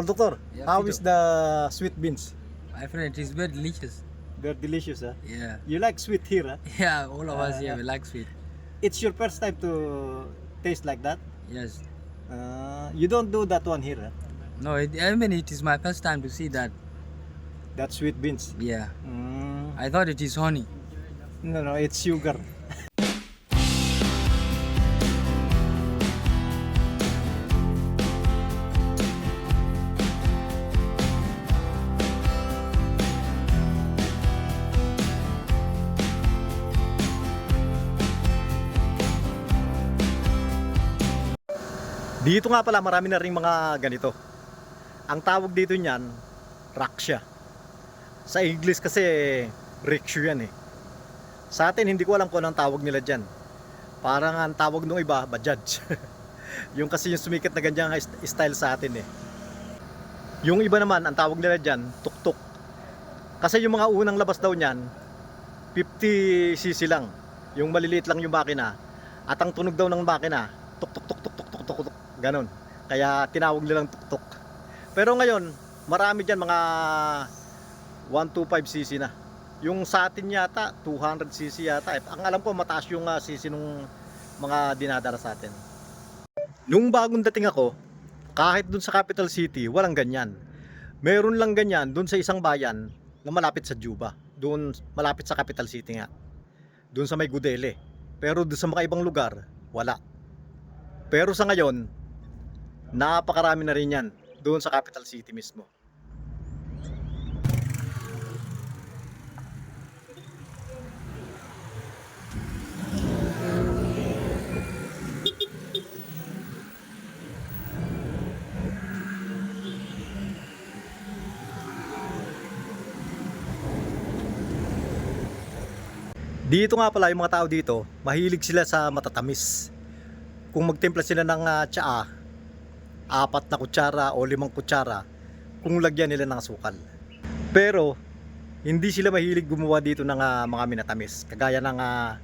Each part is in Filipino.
Conductor, Yeah, how Fido. is the sweet beans? My friend, it is very delicious. They're delicious, huh? Yeah. You like sweet here, huh? Yeah, all of us Uh, here we like sweet. It's your first time to taste like that? Yes. Uh, you don't do that one here, huh? No, it, I mean it is my first time to see that. That sweet beans. Yeah. Mm. I thought it is honey. No, no, it's sugar. Dito nga pala marami na ring mga ganito. Ang tawag dito niyan, raksha. Sa English kasi rickshaw yan eh. Sa atin hindi ko alam kung anong tawag nila dyan. Parang ang tawag nung iba, bajaj. yung kasi yung sumikat na ganyan style sa atin eh. Yung iba naman, ang tawag nila dyan, tuk-tuk. Kasi yung mga unang labas daw niyan, 50cc lang. Yung maliliit lang yung makina. At ang tunog daw ng makina, tuk tuk ganon. Kaya tinawag nilang tuk-tuk. Pero ngayon, marami dyan mga 125cc na. Yung sa atin yata, 200cc yata. Eh, Ang alam ko, mataas yung uh, cc nung mga dinadara sa atin. Nung bagong dating ako, kahit dun sa capital city, walang ganyan. Meron lang ganyan dun sa isang bayan na malapit sa Juba. Doon malapit sa capital city nga. Doon sa may Gudele. Pero doon sa mga ibang lugar, wala. Pero sa ngayon, napakarami na rin yan doon sa capital city mismo. Dito nga pala yung mga tao dito, mahilig sila sa matatamis. Kung magtimpla sila ng uh, tsaa, apat na kutsara o limang kutsara, kung lagyan nila ng asukal. Pero, hindi sila mahilig gumawa dito ng ah, mga minatamis. Kagaya ng ah,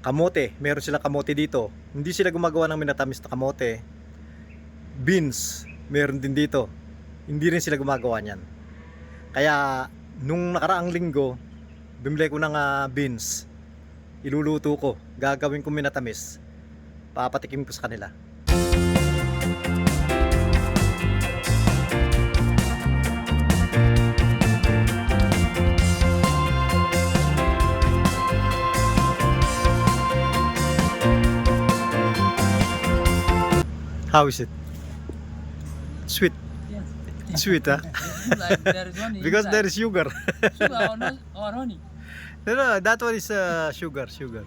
kamote, meron silang kamote dito. Hindi sila gumagawa ng minatamis na kamote. Beans, meron din dito. Hindi rin sila gumagawa niyan. Kaya, nung nakaraang linggo, bumili ko ng ah, beans. Iluluto ko. Gagawin ko minatamis. Papatikim ko sa kanila. How is it? Sweet. Yes. Sweet, huh? like there is Because inside. there is sugar. sugar or, no, or honey. no, no, that one is uh, sugar, sugar.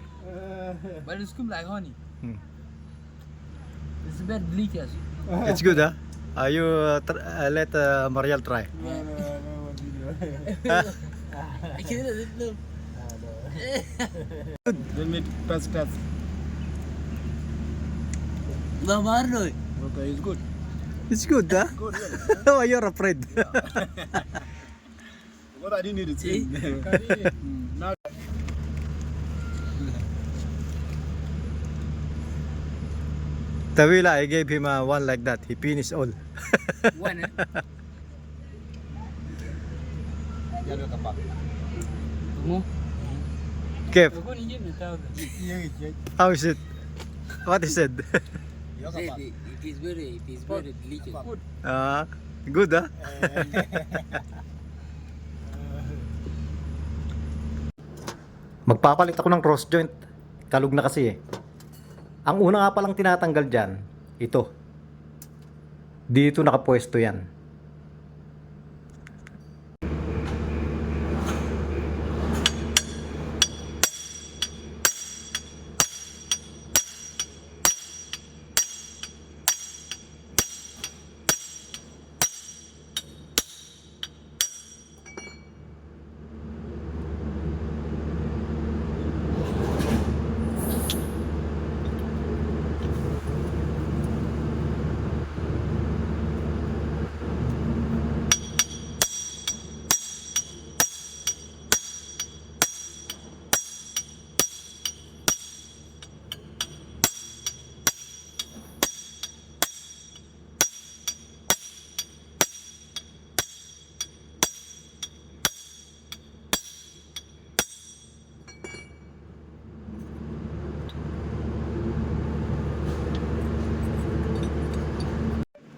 But it's come like honey. Hmm. It's very delicious. It's good, huh? Uh, you uh, tr- uh, let uh, Mariel try. I can't look. They made pass pass. The Marno. Okay, it's good. It's good, huh? Good. Yeah. Why you're afraid? what I didn't need is See? Mm, now Tawila, I gave him uh, one like that. He finished all. When? Yan ka pa. Kev, Ako ni Jim tawag. how is it? What is it? Ka pa. It is very, it is very delicious. Good. Ah, good, huh? Magpapalit ako ng cross joint. Kalug na kasi eh. Ang una nga palang tinatanggal dyan, ito. Dito nakapwesto yan.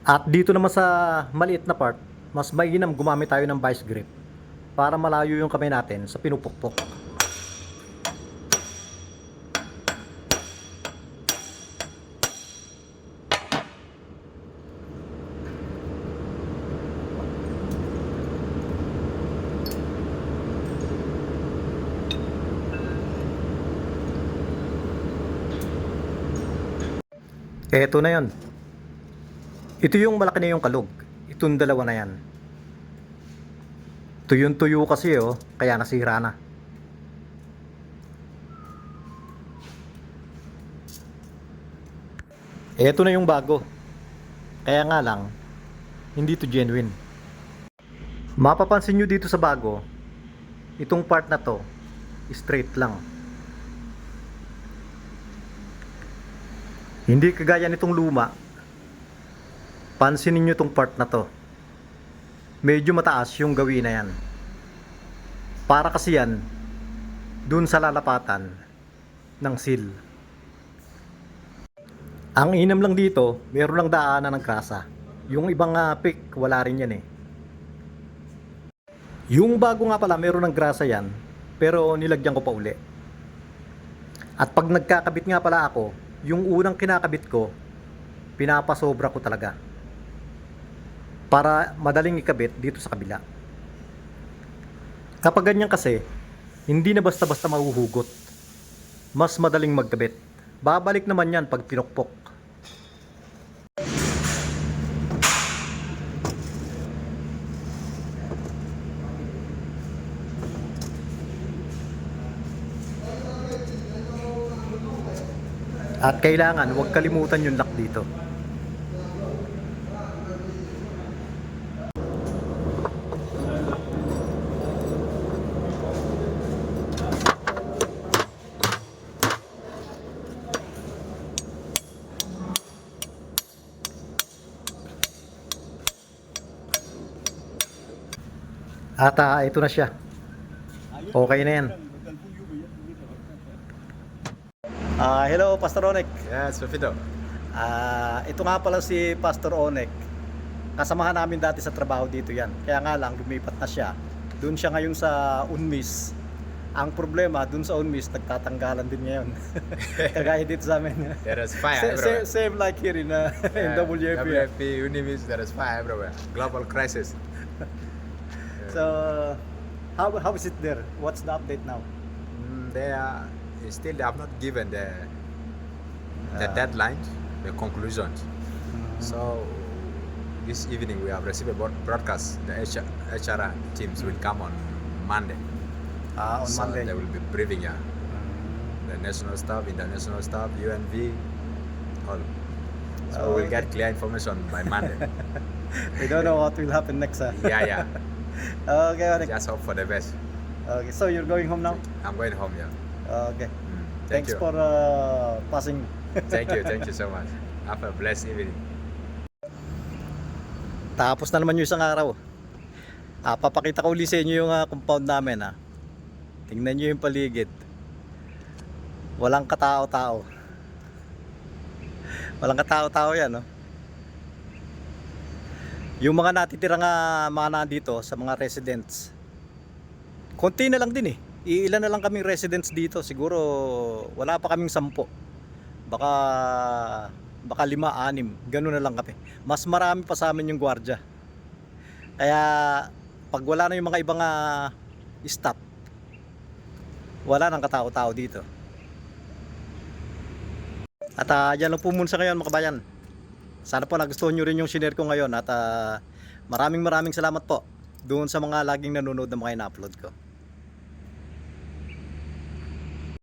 At dito naman sa maliit na part, mas mainam gumamit tayo ng vice grip para malayo yung kamay natin sa pinupukpok. Eto na yon. Ito yung malaki na yung kalog. Itong dalawa na yan. Tuyong tuyo kasi oh, kaya nasira na. Eto na yung bago. Kaya nga lang, hindi to genuine. Mapapansin nyo dito sa bago, itong part na to, straight lang. Hindi kagaya nitong luma. Pansinin nyo tong part na to. Medyo mataas yung gawin na yan. Para kasi yan, dun sa lalapatan ng seal. Ang inam lang dito, meron lang daanan ng krasa. Yung ibang uh, pick, wala rin yan eh. Yung bago nga pala, meron ng grasa yan, pero nilagyan ko pa uli. At pag nagkakabit nga pala ako, yung unang kinakabit ko, pinapasobra ko talaga. Para madaling ikabit dito sa kabila. Kapag ganyan kasi, hindi na basta-basta mahuhugot. Mas madaling magkabit. Babalik naman yan pag pinukpok. At kailangan, huwag kalimutan yung lock dito. At ah, ito na siya. Okay na yan. Ah, hello Pastor Onek. Yes, Fefito. Ah, ito nga pala si Pastor Onek. Kasamahan namin dati sa trabaho dito yan. Kaya nga lang lumipat na siya. Doon siya ngayon sa Unmis. Ang problema, doon sa Unmis, nagtatanggalan din ngayon. Kagaya dito sa amin. There is fire Sa- everywhere. same, same like here in, uh, in WFP. WFP, Univis, there is fire everywhere. Global crisis. So, how, how is it there? What's the update now? Mm, they are still they have not given the the Ah. deadlines, the conclusions. So this evening we have received a broadcast. The HR, HR teams will come on Monday. Ah, on so Monday. they will be briefing yeah. The national staff, international staff, UNV, all. So Oh, we'll okay. get clear information by Monday. We don't know what will happen next. ah. yeah, yeah. Okay, Onek. Just hope for the best. Okay, so you're going home now? I'm going home, yeah. Okay. Mm, thank Thanks you. for uh, passing. thank you, thank you so much. Have a blessed evening. Tapos na naman yung isang araw. Ah, papakita ko uli sa inyo yung ah, compound namin. Ah. Tingnan nyo yung paligid. Walang katao-tao. Walang katao-tao yan. No? Yung mga natitirang ah, mga nandito sa mga residents. Konti na lang din eh. Iilan na lang kaming residents dito. Siguro wala pa kaming sampo. Baka baka lima, anim. Ganun na lang kami. Mas marami pa sa amin yung gwardiya. Kaya pag wala na yung mga ibang ah, staff, wala nang katao-tao dito. At uh, yan lang po muna sa ngayon mga kabayan. Sana po nagustuhan nyo rin yung share ko ngayon at ah, maraming maraming salamat po doon sa mga laging nanonood na mga ina-upload ko.